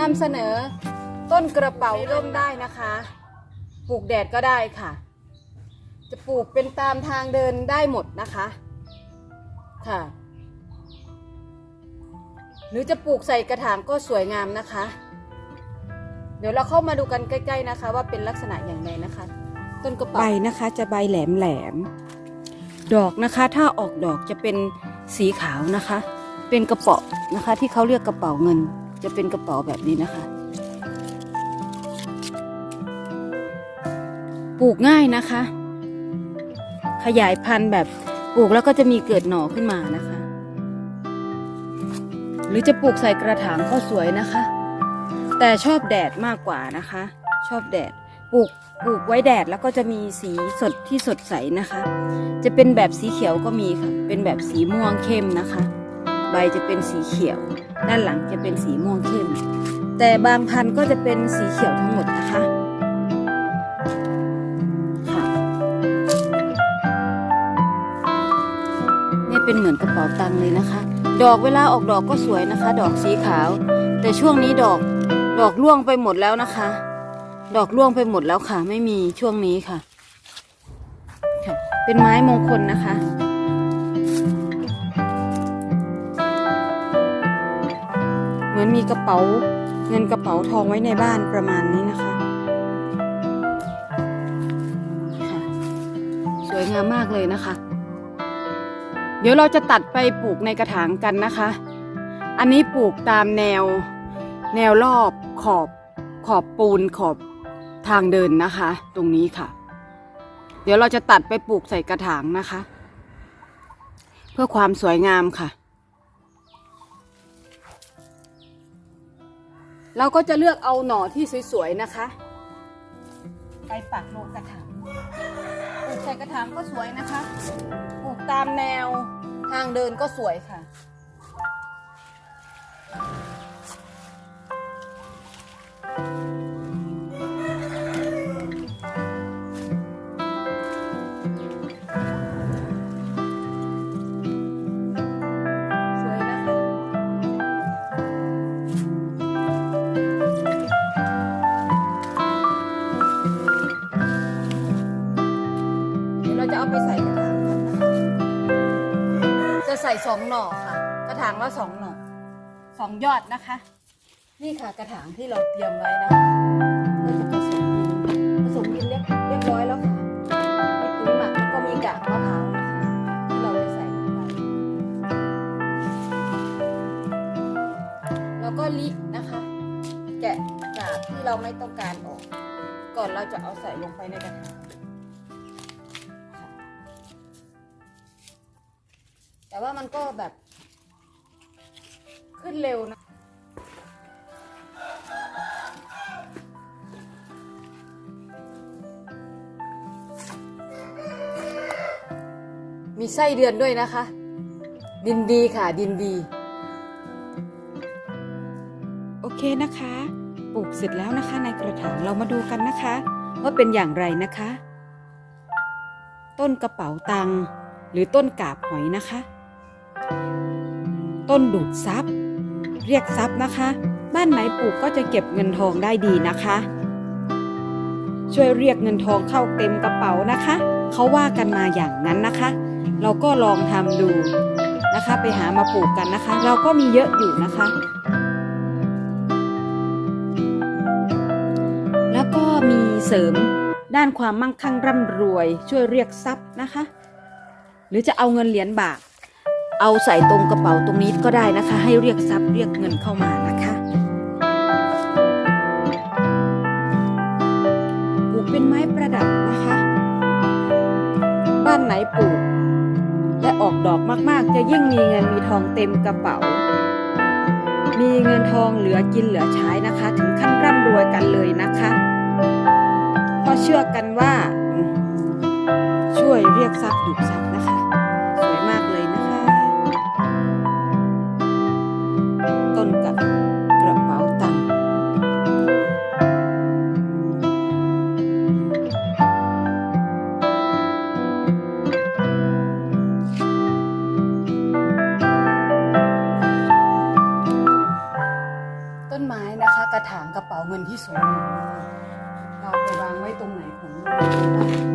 นำเสนอต้นกระเป๋าร่มได้นะคะ ปลูกแดดก็ได้ค่ะ จะปลูกเป็นตามทางเดินได้หมดนะคะค่ะ หรือจะปลูกใส่กระถางก็สวยงามนะคะ เดี๋ยวเราเข้ามาดูกันใกล้ ๆนะคะ ว่าเป็นลักษณะอย่างไรนะคะ ต้นกระเป๋าใบนะคะ จะใบแหลมแหลมๆดอกนะคะ ถ้าออกดอกจะเป็นสีขาวนะคะ เป็นกระเป๋านะคะ ที่เขาเรียกกระเป๋าเงิน จะเป็นกระเป๋าแบบนี้นะคะ ปลูกง่ายนะคะ ขยายพันธุ์แบบปลูกแล้วก็จะมีเกิดหน่อขึ้นมานะคะ หรือจะปลูกใส่กระถางก็สวยนะคะ แต่ชอบแดดมากกว่านะคะ ชอบแดดปลูกปลูกไว้แดดแล้วก็จะมีสีสดที่สดใสนะคะ จะเป็นแบบสีเขียวก็มีค่ะ เป็นแบบสีม่วงเข้มนะคะ ใบจะเป็นสีเขียว ด้านหลังจะเป็นสีม่วงเข้ม แต่บางพันธุ์ก็จะเป็นสีเขียวทั้งหมดนะคะค่ะนี่เป็นเหมือนกระเป๋าตังค์เลยนะคะ ดอกเวลาออกดอกก็สวยนะคะ ดอกสีขาว แต่ช่วงนี้ดอกดอกร่วงไปหมดแล้วนะคะ ดอกร่วงไปหมดแล้วค่ะ ไม่มีช่วงนี้ค่ะ เป็นไม้มงคลนะคะ มือนมีกระเป๋าเงินกระเป๋าทองไว้ในบ้านประมาณนี้นะคะค่ะสวยงามมากเลยนะคะ เดี๋ยวเราจะตัดไปปลูกในกระถางกันนะคะ อันนี้ปลูกตามแนวแนวรอบขอบขอบปูนขอบทางเดินนะคะ ตรงนี้ค่ะ เดี๋ยวเราจะตัดไปปลูกใส่กระถางนะคะ เพื่อความสวยงามค่ะ เราก็จะเลือกเอาหน่อที่สวยๆนะคะไปปักลงกระถางปลูกใส่กระถางก็สวยนะคะปลูกตามแนวทางเดินก็สวยค่ะ จะเอาไปใส่กระถางกันนะคะจะใส่สองหน่อค่ะ กระถางละสองหน่อสองยอดนะคะ นี่ค่ะกระถางที่เราเตรียมไว้นะคะเราจะผสมดินผสมดินเรียบเรียบร้อยแล้วค่ะมีปุ๋ยหมักแล้วก็มีกากมะพร้าวนะคะที่เราจะใส่ลงไปแล้วก็ลินะคะ แกะกากที่เราไม่ต้องการออก ก่อนเราจะเอาใส่ลงไปในกระถาง แต่ว่ามันก็แบบ ขึ้นเร็วนะ มีไส้เดือนด้วยนะคะ ดินดีค่ะ ดินดี โอเคนะคะ ปลูกเสร็จแล้วนะคะ ในกระถางเรามาดูกันนะคะ ว่าเป็นอย่างไรนะคะ ต้นกระเป๋าตังหรือต้นกาบหอยนะคะ ต้นดูดซับเรียกซับนะคะ บ้านไหนปลูกก็จะเก็บเงินทองได้ดีนะคะ ช่วยเรียกเงินทองเข้าเต็มกระเป๋านะคะ เขาว่ากันมาอย่างนั้นนะคะ เราก็ลองทำดูนะคะ ไปหามาปลูกกันนะคะ เราก็มีเยอะอยู่นะคะ แล้วก็มีเสริมด้านความมั่งคั่งร่ำรวย ช่วยเรียกทรัพย์นะคะ หรือจะเอาเงินเหรียญบาท เอาใส่ตรงกระเป๋าตรงนี้ก็ได้นะคะ ให้เรียกทรัพย์เรียกเงินเข้ามานะคะปลูกเป็นไม้ประดับนะคะ บ้านไหนปลูก และออกดอกมากๆ จะยิ่งมีเงินมีทองเต็มกระเป๋า มีเงินทองเหลือกินเหลือใช้นะคะ ถึงขั้นร่ำรวยกันเลยนะคะเพราะเชื่อกันว่า ช่วยเรียกทรัพย์ดูดทรัพย์นะคะ ต้นกับกระเป๋าตังค์ต้นไม้นะคะ กระถางกระเป๋าเงินที่สวยงามเราเอาไปวางไว้ตรงไหนของ